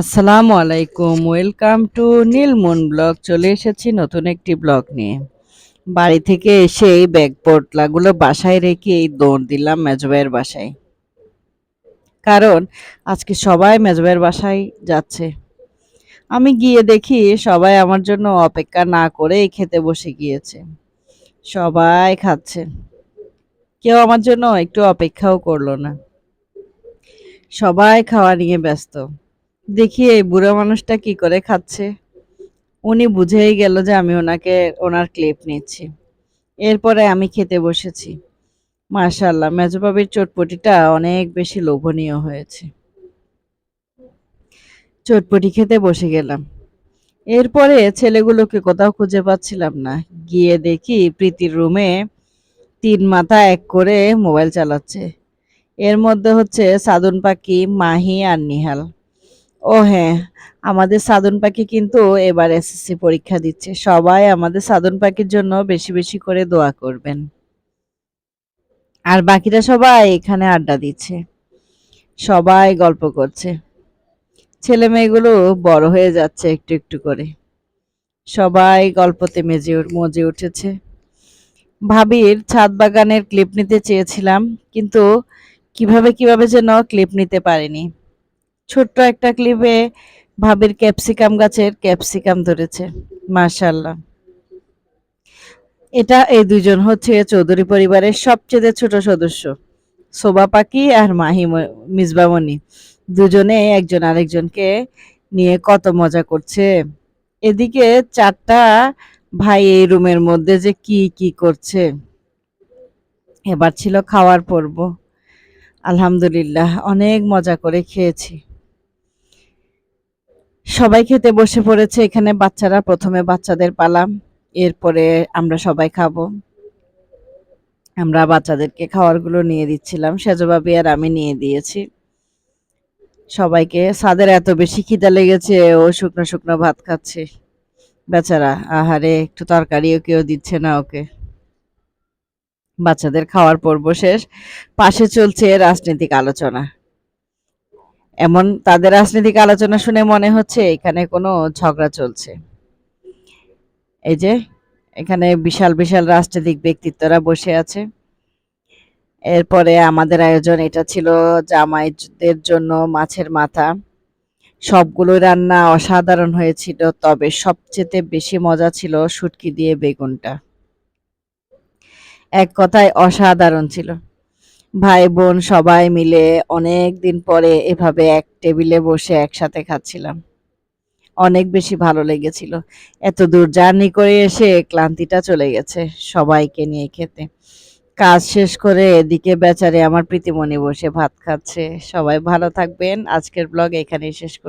আসসালামু আলাইকুম, welcome to Nilmon blog. চলে এসেছি নতুন একটি ব্লগ নিয়ে। বাড়ি থেকে এসে এই ব্যাগ পোটলাগুলো বাসায় রেখে এই দৌড় দিলাম মেজবাইয়ের বাসায়। কারণ আজকে সবাই মেজবাইয়ের বাসায় যাচ্ছে। আমি গিয়ে দেখি সবাই আমার জন্য অপেক্ষা না করেই খেতে বসে গিয়েছে। সবাই খাচ্ছে। কেউ আমার জন্য একটু অপেক্ষাও করল না। সবাই খাওয়া নিয়ে ব্যস্ত। দেখি এই বুড়ো মানুষটা কি করে খাচ্ছে। উনি বুঝেই গেল যে আমি ওনাকে, ওনার ক্লিপ নিচ্ছি। এরপরে আমি খেতে বসেছি। মাশাল্লাহ মেজবাবির চটপটিটা অনেক বেশি লোভনীয় হয়েছে। চটপটি খেতে বসে গেলাম। এরপরে ছেলেগুলোকে কোথাও খুঁজে পাচ্ছিলাম না। গিয়ে দেখি প্রীতির রুমে তিন মাথা এক করে মোবাইল চালাচ্ছে। এর মধ্যে হচ্ছে সাদুন পাখি, মাহি আর নিহাল। ও হ্যাঁ আমাদের সাধন পাখি কিন্তু এবার এসএসসি পরীক্ষা দিচ্ছে। সবাই আমাদের সাধন পাখির জন্য বেশি বেশি করে দোয়া করবেন। আর বাকিরা সবাই এখানে আড্ডা দিচ্ছে। সবাই গল্প করছে। ছেলে মেয়েগুলো বড় হয়ে যাচ্ছে একটু একটু করে। সবাই গল্পতে মেজে মজে উঠেছে। ভাবির ছাদ বাগানের ক্লিপ নিতে চেয়েছিলাম, কিন্তু কীভাবে কীভাবে যেন ক্লিপ নিতে পারিনি। ছোট্ট একটা ক্লিপে ভাবির ক্যাপসিকাম গাছের ক্যাপসিকাম ধরেছে। মাশাল্লাহ এটা এই দুজন হচ্ছে চৌধুরী পরিবারের সবচেয়ে ছোট সদস্য, শোভা পাখি আর মাহি মিসবামণি দুজনে একজন আরেকজনকে নিয়ে কত মজা করছে। এদিকে চারটা ভাই এই রুমের মধ্যে যে কি কি করছে। এবার ছিল খাওয়ার পর্ব। আলহামদুলিল্লাহ, অনেক মজা করে খেয়েছি। সবাই খেতে বসে পড়েছে, এখানে বাচ্চারা, প্রথমে বাচ্চাদের পালাম এরপরে আমরা সবাই খাব। আমরা বাচ্চাদেরকে খাবারগুলো নিয়ে দিচ্ছিলাম সেজবাবি আর আমি নিয়ে দিয়েছি। সবাইকে সাদের এত বেশি খিদা লেগেছে, ও শুকনো শুকনো ভাত খাচ্ছে। বেচারা, আহারে, একটু তরকারিও কেউ দিচ্ছে না ওকে। বাচ্চাদের খাওয়ার পর্ব শেষ। পাশে চলছে রাজনৈতিক আলোচনা। এমন তাদের রাজনৈতিক আলোচনা শুনে মনে হচ্ছে এখানে কোনো ঝগড়া চলছে। এই যে, এখানে বিশাল বিশাল রাজনৈতিক ব্যক্তিত্বরা বসে আছে। এরপরে আমাদের আয়োজন, এটা ছিল জামাইদের জন্য মাছের মাথা। সবগুলো রান্না অসাধারণ হয়েছিল, তবে সবচেয়ে বেশি মজা ছিল শুটকি দিয়ে বেগুনটা। এক কথায় অসাধারণ ছিল। ভাই বোন সবাই মিলে অনেক দিন পরে এভাবে এক টেবিলে বসে একসাথে খাচ্ছিলাম। অনেক বেশি ভালো লেগেছিল। এত দূর জার্নি করে এসে ক্লান্তিটা চলে গেছে সবাইকে নিয়ে খেতে। কাজ শেষ করে এদিকে বেচারে আমার প্রীতিমণি বসে ভাত খাচ্ছে। সবাই ভালো থাকবেন। আজকের ব্লগ এখানেই শেষ